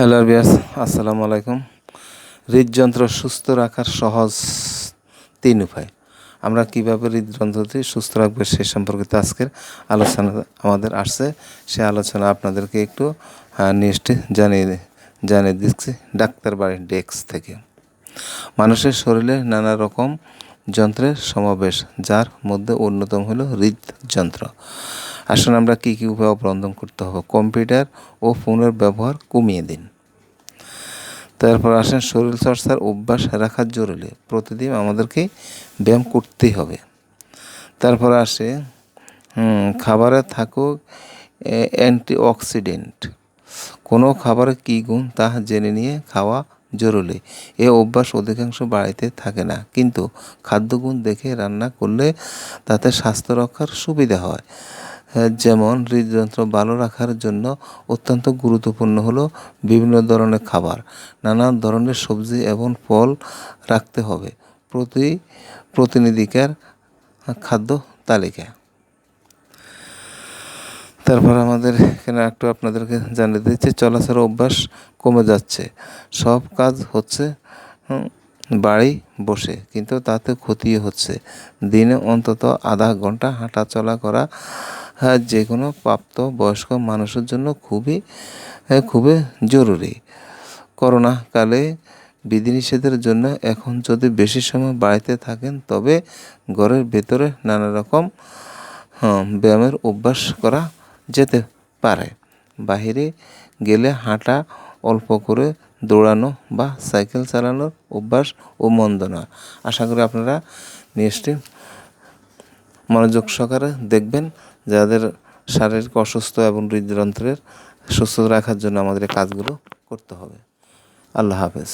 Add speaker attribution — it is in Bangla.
Speaker 1: হ্যালো বিয়াস আসসালামু আলাইকুম। হৃদযন্ত্র সুস্থ রাখার সহজ তিন উপায়। আমরা কীভাবে হৃদযন্ত্রটি সুস্থ রাখব সে সম্পর্কিত আজকের আলোচনা আমাদের আসছে। সে আলোচনা আপনাদেরকে একটু নিউজটি জানিয়ে জানিয়ে দিচ্ছি ডাক্তার বাড়ির ডেস্ক থেকে। মানুষের শরীরে নানা রকম যন্ত্রের সমাবেশ, যার মধ্যে অন্যতম হলো হৃদযন্ত্র। আসলে আমরা কী কী উপায় অবলম্বন করতে হবে? কম্পিউটার ও ফোনের ব্যবহার কমিয়ে দিন। তারপর আসেন শরীর চর্চার অভ্যাস রাখা জরুরি। প্রতিদিন আমাদেরকে ব্যায়াম করতেই হবে। তারপর আসে খাবারে থাকুক অ্যান্টিঅক্সিডেন্ট। কোনো খাবারের কী গুণ তা জেনে নিয়ে খাওয়া জরুরি। এ অভ্যাস অধিকাংশ বাড়িতে থাকে না। কিন্তু খাদ্যগুণ দেখে রান্না করলে তাতে স্বাস্থ্য রক্ষার সুবিধা হয়। যেমন হৃদযন্ত্র ভালো রাখার জন্য অত্যন্ত গুরুত্বপূর্ণ হলো বিভিন্ন ধরনের খাবার। নানা ধরনের সবজি এবং ফল রাখতে হবে প্রতি প্রতিনিধিকার খাদ্য তালিকা তারপর আমাদের এখানে একটু আপনাদেরকে জানিয়ে দিচ্ছি চলাচলের অভ্যাস কমে যাচ্ছে। সব কাজ হচ্ছে বাড়ি বসে, কিন্তু তাতে ক্ষতি হচ্ছে। দিনে অন্তত আধা ঘণ্টা হাঁটা চলা করা হ্যাঁ যে কোনো প্রাপ্ত বয়স্ক মানুষের জন্য খুবই খুবই জরুরি। করোনা কালে বিধিনিষেধের জন্য এখন যদি বেশি সময় বাড়িতে থাকেন, তবে ঘরের ভেতরে নানা রকম ব্যায়ামের অভ্যাস করা যেতে পারে। বাহিরে গেলে হাঁটা, অল্প করে দৌড়ানো বা সাইকেল চালানোর অভ্যাস ও মন্দ নয়। আশা করি আপনারা নিশ্চয়ই মনোযোগ সহকারে দেখবেন। যাদের শারীরিক অসুস্থ এবং হৃদযন্ত্রের সুস্থ রাখার জন্য আমাদের এই কাজগুলো করতে হবে। আল্লাহ হাফেজ।